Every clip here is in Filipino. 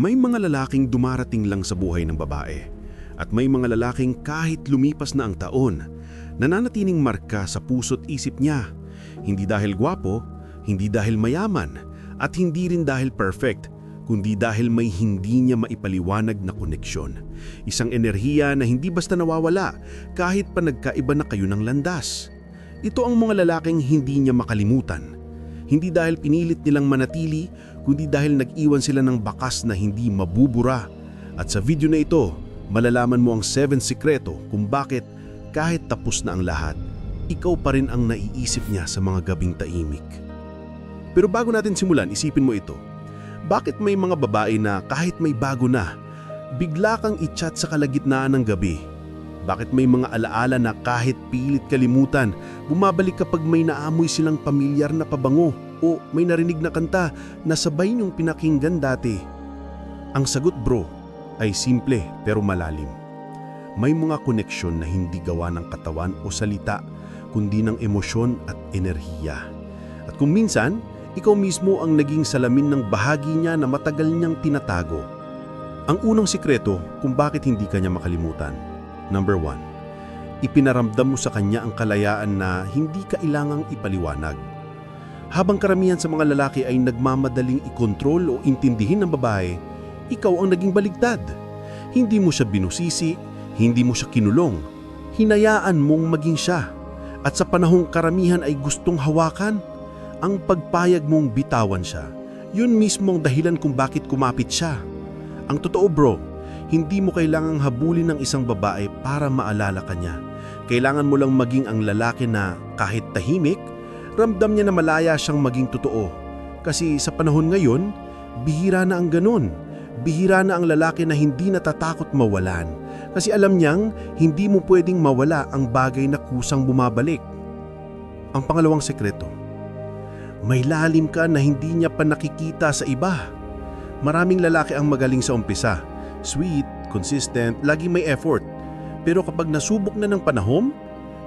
May mga lalaking dumarating lang sa buhay ng babae at may mga lalaking kahit lumipas na ang taon, nananatiling marka sa puso't isip niya. Hindi dahil gwapo, hindi dahil mayaman, at hindi rin dahil perfect, kundi dahil may hindi niya maipaliwanag na koneksyon. Isang enerhiya na hindi basta nawawala kahit pa nagkaiba na kayo ng landas. Ito ang mga lalaking hindi niya makalimutan. Hindi dahil pinilit nilang manatili, kundi dahil nag-iwan sila ng bakas na hindi mabubura. At sa video na ito, malalaman mo ang 7 sikreto kung bakit kahit tapos na ang lahat, ikaw pa rin ang naiisip niya sa mga gabing taimik. Pero bago natin simulan, isipin mo ito. Bakit may mga babae na kahit may bago na, bigla kang i-chat sa kalagitnaan ng gabi? Bakit may mga alaala na kahit pilit kalimutan, bumabalik kapag may naamoy silang pamilyar na pabango o may narinig na kanta na sabay niyong pinakinggan dati? Ang sagot bro ay simple pero malalim. May mga koneksyon na hindi gawa ng katawan o salita, kundi ng emosyon at enerhiya. At kung minsan, ikaw mismo ang naging salamin ng bahagi niya na matagal niyang tinatago. Ang unang sikreto kung bakit hindi kanya makalimutan. Number one, ipinaramdam mo sa kanya ang kalayaan na hindi kailangang ipaliwanag. Habang karamihan sa mga lalaki ay nagmamadaling ikontrol o intindihin ng babae, ikaw ang naging baligtad. Hindi mo siya binusisi, hindi mo siya kinulong. Hinayaan mong maging siya. At sa panahong karamihan ay gustong hawakan, ang pagpayag mong bitawan siya, yun mismo ang dahilan kung bakit kumapit siya. Ang totoo bro, hindi mo kailangang habulin ng isang babae para maalala ka niya. Kailangan mo lang maging ang lalaki na kahit tahimik, ramdam niya na malaya siyang maging totoo. Kasi sa panahon ngayon, bihira na ang ganun. Bihira na ang lalaki na hindi natatakot mawalan. Kasi alam niyang hindi mo pwedeng mawala ang bagay na kusang bumabalik. Ang pangalawang sekreto, may lalim ka na hindi niya pa nakikita sa iba. Maraming lalaki ang magaling sa umpisa. Sweet, consistent, lagi may effort. Pero kapag nasubok na ng panahon,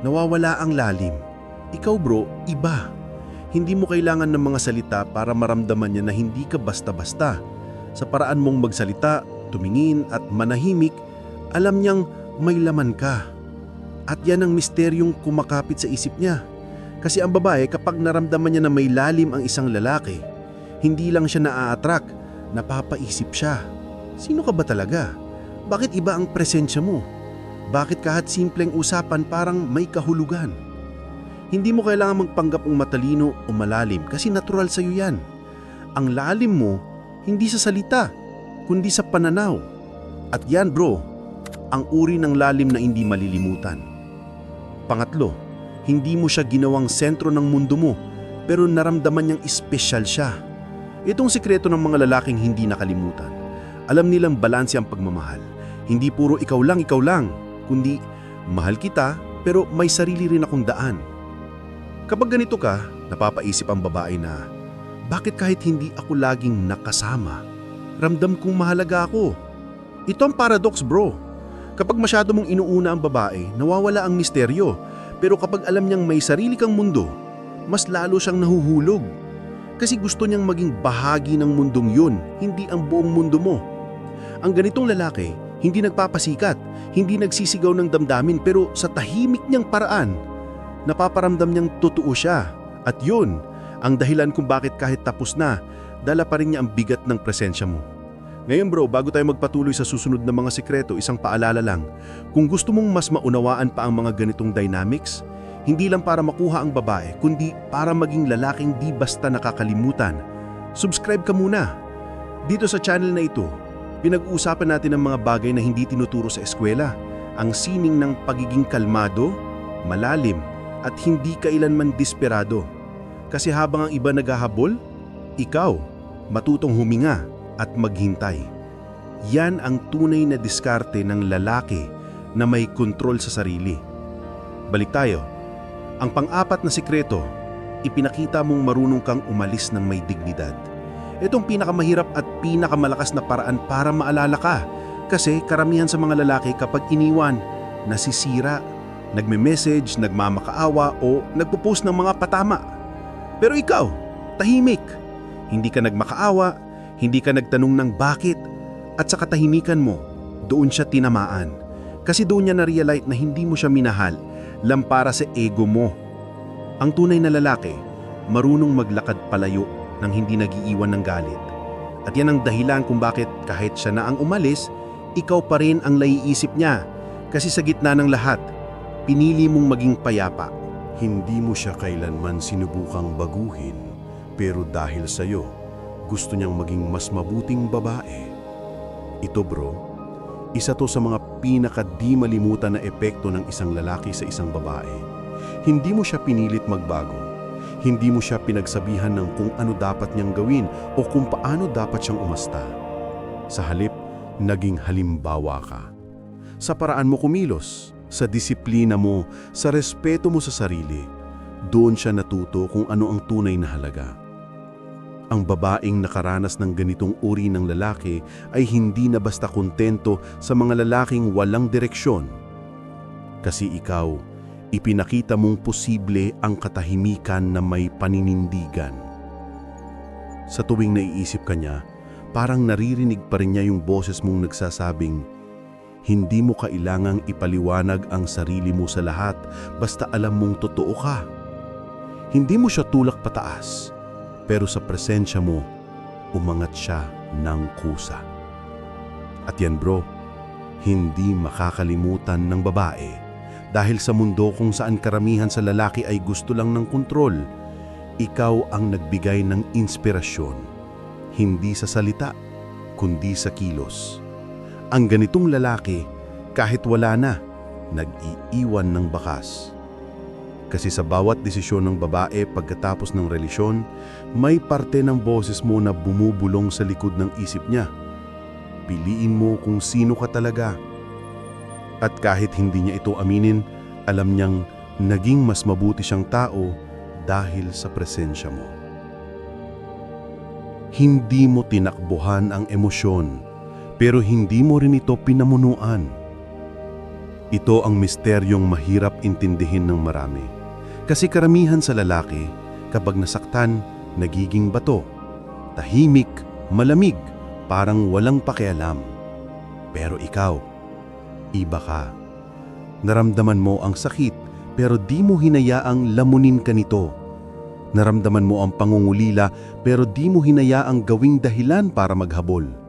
nawawala ang lalim. Ikaw bro, iba. Hindi mo kailangan ng mga salita para maramdaman niya na hindi ka basta-basta. Sa paraan mong magsalita, tumingin at manahimik, alam niyang may laman ka. At yan ang misteryong kumakapit sa isip niya. Kasi ang babae kapag naramdaman niya na may lalim ang isang lalaki, hindi lang siya naa-attract, napapaisip siya. Sino ka ba talaga? Bakit iba ang presensya mo? Bakit kahit simpleng usapan parang may kahulugan? Hindi mo kailangan magpanggap ng matalino o malalim kasi natural sa iyo yan. Ang lalim mo, hindi sa salita, kundi sa pananaw. At yan bro, ang uri ng lalim na hindi malilimutan. Pangatlo, hindi mo siya ginawang sentro ng mundo mo, pero naramdaman niyang espesyal siya. Itong sikreto ng mga lalaking hindi nakalimutan. Alam nilang balanse ang pagmamahal. Hindi puro ikaw lang, ikaw lang, kundi mahal kita pero may sarili rin akong daan. Kapag ganito ka, napapaisip ang babae na, bakit kahit hindi ako laging nakasama, ramdam kong mahalaga ako. Ito ang paradox bro. Kapag masyado mong inuuna ang babae, nawawala ang misteryo pero kapag alam niyang may sarili kang mundo, mas lalo siyang nahuhulog. Kasi gusto niyang maging bahagi ng mundong yun, hindi ang buong mundo mo. Ang ganitong lalaki, hindi nagpapasikat, hindi nagsisigaw ng damdamin pero sa tahimik niyang paraan, napaparamdam niyang totoo siya. At yun, ang dahilan kung bakit kahit tapos na, dala pa rin niya ang bigat ng presensya mo. Ngayon bro, bago tayo magpatuloy sa susunod na mga sikreto, isang paalala lang. Kung gusto mong mas maunawaan pa ang mga ganitong dynamics, hindi lang para makuha ang babae, kundi para maging lalaking di basta nakakalimutan. Subscribe ka muna. Dito sa channel na ito, pinag-uusapan natin ang mga bagay na hindi tinuturo sa eskwela. Ang sining ng pagiging kalmado, malalim, at hindi kailanman desperado. Kasi habang ang iba naghahabol, ikaw, matutong huminga at maghintay. Yan ang tunay na diskarte ng lalaki na may kontrol sa sarili. Balik tayo. Ang pang-apat na sikreto, ipinakita mong marunong kang umalis ng may dignidad. Itong pinakamahirap at pinakamalakas na paraan para maalala ka. Kasi karamihan sa mga lalaki kapag iniwan, nasisira, nagme-message, nagmamakaawa o nagpo-post ng mga patama. Pero ikaw, tahimik. Hindi ka nagmakaawa, hindi ka nagtanong ng bakit At sa katahimikan mo, doon siya tinamaan. Kasi doon niya na-realize na hindi mo siya minahal, lang para sa ego mo. Ang tunay na lalaki, marunong maglakad palayo nang hindi nagiiwan ng galit. At yan ang dahilan kung bakit kahit siya na ang umalis, ikaw pa rin ang naiisip niya. Kasi sa gitna ng lahat, pinili mong maging payapa. Hindi mo siya kailanman sinubukang baguhin, pero dahil sa'yo, gusto niyang maging mas mabuting babae. Ito bro, isa to sa mga pinaka-di malimutan na epekto ng isang lalaki sa isang babae. Hindi mo siya pinilit magbago. Hindi mo siya pinagsabihan ng kung ano dapat niyang gawin o kung paano dapat siyang umasta. Sa halip, naging halimbawa ka. Sa paraan mo kumilos, sa disiplina mo, sa respeto mo sa sarili, doon siya natuto kung ano ang tunay na halaga. Ang babaeng nakaranas ng ganitong uri ng lalaki ay hindi na basta kontento sa mga lalaking walang direksyon. Kasi ikaw, ipinakita mong posible ang katahimikan na may paninindigan. Sa tuwing naiisip ka niya, parang naririnig pa rin niya yung boses mong nagsasabing, hindi mo kailangang ipaliwanag ang sarili mo sa lahat basta alam mong totoo ka. Hindi mo siya tulak pataas, pero sa presensya mo, umangat siya ng kusa. At yan bro, hindi makakalimutan ng babae dahil sa mundo kung saan karamihan sa lalaki ay gusto lang ng kontrol, ikaw ang nagbigay ng inspirasyon, hindi sa salita, kundi sa kilos. Ang ganitong lalaki, kahit wala na, nag-iiwan ng bakas. Kasi sa bawat desisyon ng babae pagkatapos ng relasyon, may parte ng boses mo na bumubulong sa likod ng isip niya. Piliin mo kung sino ka talaga. At kahit hindi niya ito aminin, alam niyang naging mas mabuti siyang tao dahil sa presensya mo. Hindi mo tinakbuhan ang emosyon, pero hindi mo rin ito pinamunuan. Ito ang misteryong mahirap intindihin ng marami. Kasi karamihan sa lalaki, kapag nasaktan, nagiging bato. Tahimik, malamig, parang walang pakialam. Pero ikaw, iba ka. Naramdaman mo ang sakit, pero di mo hinayaang lamunin ka nito. Naramdaman mo ang pangungulila, pero di mo hinayaang gawing dahilan para maghabol.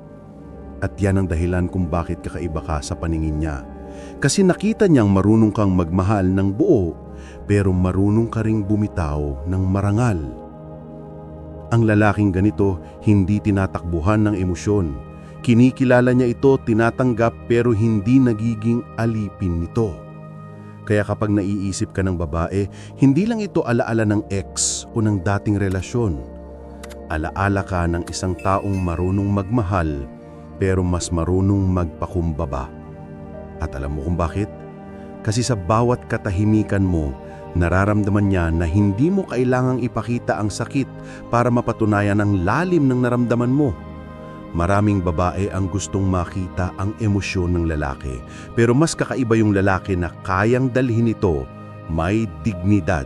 At yan ang dahilan kung bakit kakaiba ka sa paningin niya. Kasi nakita niyang marunong kang magmahal ng buo, pero marunong ka ring bumitaw ng marangal. Ang lalaking ganito hindi tinatakbuhan ng emosyon. Kinikilala niya ito, tinatanggap pero hindi nagiging alipin nito. Kaya kapag naiisip ka ng babae, hindi lang ito alaala ng ex o ng dating relasyon. Alaala ka ng isang taong marunong magmahal pero mas marunong magpakumbaba. At alam mo kung bakit? Kasi sa bawat katahimikan mo, nararamdaman niya na hindi mo kailangang ipakita ang sakit para mapatunayan ang lalim ng naramdaman mo. Maraming babae ang gustong makita ang emosyon ng lalaki, pero mas kakaiba yung lalaki na kayang dalhin ito, may dignidad.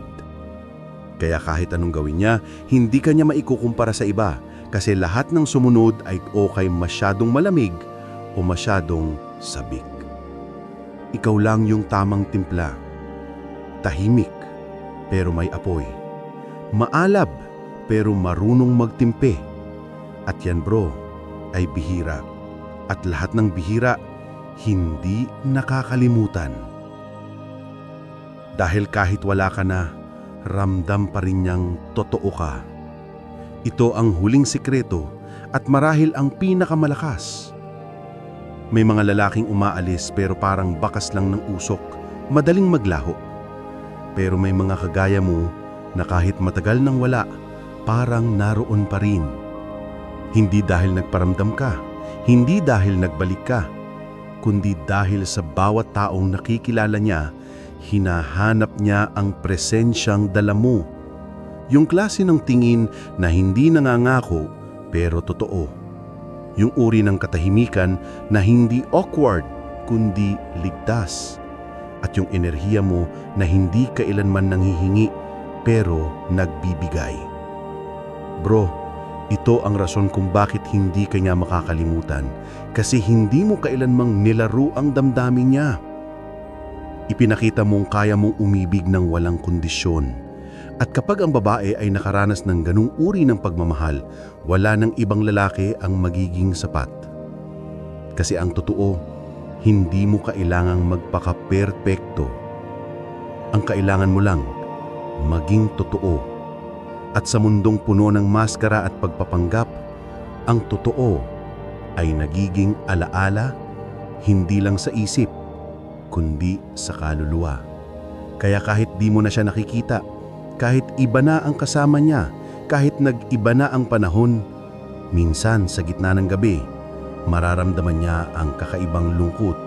Kaya kahit anong gawin niya, hindi kanya maikukumpara sa iba kasi lahat ng sumunod ay okay masyadong malamig o masyadong sabik. Ikaw lang yung tamang timpla. Tahimik, pero may apoy. Maalab, pero marunong magtimpe. At yan bro, ay bihira. At lahat ng bihira, hindi nakakalimutan. Dahil kahit wala ka na, ramdam pa rin niyang totoo ka. Ito ang huling sikreto at marahil ang pinakamalakas. May mga lalaking umaalis pero parang bakas lang ng usok, madaling maglaho. Pero may mga kagaya mo na kahit matagal nang wala, parang naroon pa rin. Hindi dahil nagparamdam ka, hindi dahil nagbalik ka, kundi dahil sa bawat taong nakikilala niya, hinahanap niya ang presensyang dala mo. Yung klase ng tingin na hindi nangangako pero totoo. Yung uri ng katahimikan na hindi awkward kundi ligtas. At yung enerhiya mo na hindi kailanman nanghihingi pero nagbibigay. Bro, Ito ang rason kung bakit hindi ka niya makakalimutan kasi hindi mo kailanmang nilaro ang damdamin niya. Ipinakita mong kaya mong umibig ng walang kondisyon. At kapag ang babae ay nakaranas ng ganung uri ng pagmamahal, wala ng ibang lalaki ang magiging sapat. Kasi ang totoo, hindi mo kailangang magpaka-perpekto. Ang kailangan mo lang, maging totoo. At sa mundong puno ng maskara at pagpapanggap, ang totoo ay nagiging alaala hindi lang sa isip, kundi sa kaluluwa. Kaya kahit di mo na siya nakikita, kahit iba na ang kasama niya, kahit nag-iba na ang panahon, minsan sa gitna ng gabi, mararamdaman niya ang kakaibang lungkot.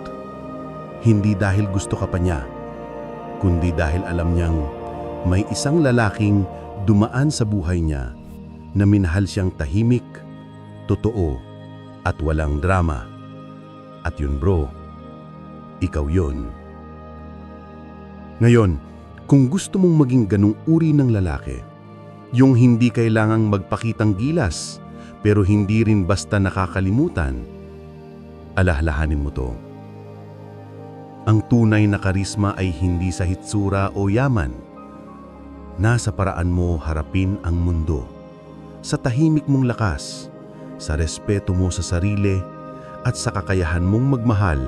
Hindi dahil gusto ka pa niya, kundi dahil alam niyang may isang lalaking dumaan sa buhay niya na minahal siyang tahimik, totoo, at walang drama. At yun bro, ikaw yun. Ngayon, kung gusto mong maging ganong uri ng lalaki, yung hindi kailangang magpakitang gilas, pero hindi rin basta nakakalimutan, alahlahanin mo to. Ang tunay na karisma ay hindi sa hitsura o yaman. Nasa paraan mo harapin ang mundo. Sa tahimik mong lakas, sa respeto mo sa sarili, at sa kakayahan mong magmahal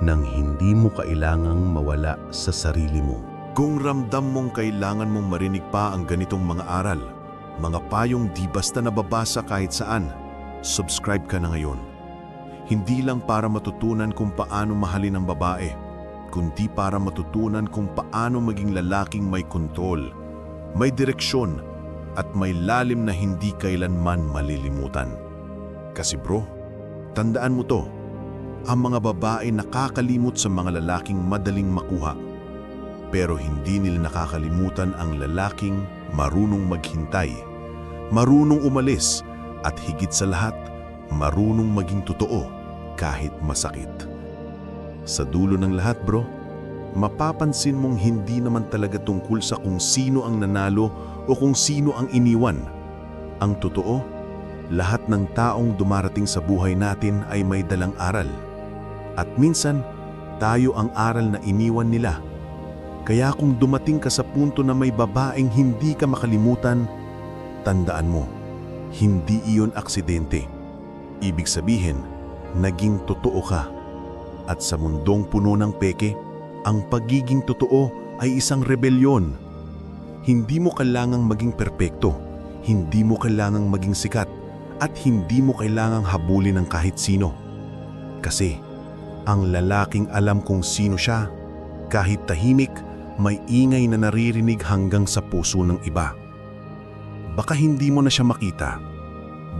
nang hindi mo kailangang mawala sa sarili mo. Kung ramdam mong kailangan mong marinig pa ang ganitong mga aral, mga payong di basta nababasa kahit saan, subscribe ka na ngayon. Hindi lang para matutunan kung paano mahalin ang babae, kundi para matutunan kung paano maging lalaking may kontrol, may direksyon, at may lalim na hindi kailanman malilimutan. Kasi bro, tandaan mo to, ang mga babae nakakalimot sa mga lalaking madaling makuha pero hindi nila nakakalimutan ang lalaking marunong maghintay, marunong umalis, at higit sa lahat, marunong maging totoo kahit masakit. Sa dulo ng lahat bro, mapapansin mong hindi naman talaga tungkol sa kung sino ang nanalo o kung sino ang iniwan. Ang totoo, lahat ng taong dumarating sa buhay natin ay may dalang aral. At minsan, tayo ang aral na iniwan nila. Kaya kung dumating ka sa punto na may babaeng hindi ka makalimutan, tandaan mo, hindi iyon aksidente. Ibig sabihin, naging totoo ka. At sa mundong puno ng peke, ang pagiging totoo ay isang rebelyon. Hindi mo kailangang maging perpekto, hindi mo kailangang maging sikat, at hindi mo kailangang habulin ng kahit sino. Kasi ang lalaking alam kung sino siya, kahit tahimik, may ingay na naririnig hanggang sa puso ng iba. Baka hindi mo na siya makita.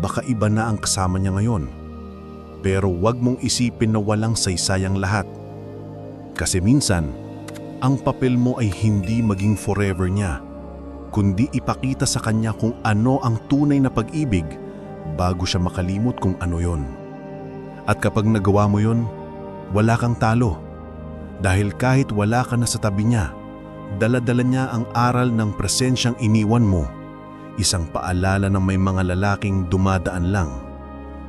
Baka iba na ang kasama niya ngayon. Pero wag mong isipin na walang saysayang lahat. Kasi minsan, ang papel mo ay hindi maging forever niya, kundi ipakita sa kanya kung ano ang tunay na pag-ibig bago siya makalimot kung ano yon. At kapag nagawa mo yon, wala kang talo. Dahil kahit wala ka na sa tabi niya, daladala niya ang aral ng presensyang iniwan mo. Isang paalala na may mga lalaking dumadaan lang,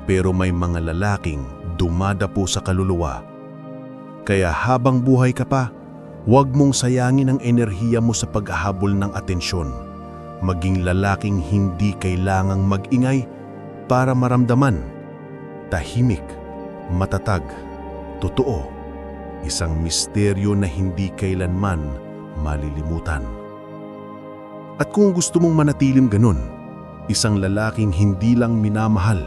pero may mga lalaking dumadapo sa kaluluwa. Kaya habang buhay ka pa, huwag mong sayangin ang enerhiya mo sa paghahabol ng atensyon. Maging lalaking hindi kailangang magingay para maramdaman. Tahimik, matatag, totoo. Isang misteryo na hindi kailanman malilimutan. At kung gusto mong manatilim ganun, isang lalaking hindi lang minamahal,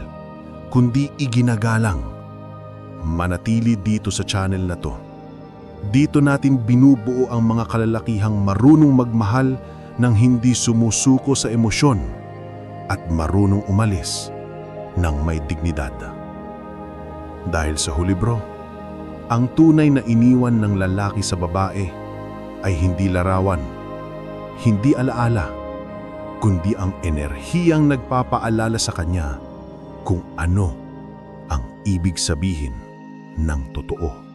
kundi iginagalang, manatili dito sa channel na to. Dito natin binubuo ang mga kalalakihang marunong magmahal ng hindi sumusuko sa emosyon at marunong umalis ng may dignidad. Dahil sa huli bro, ang tunay na iniwan ng lalaki sa babae ay hindi larawan, hindi alaala, kundi ang enerhiyang nagpapaalala sa kanya kung ano ang ibig sabihin ng totoo.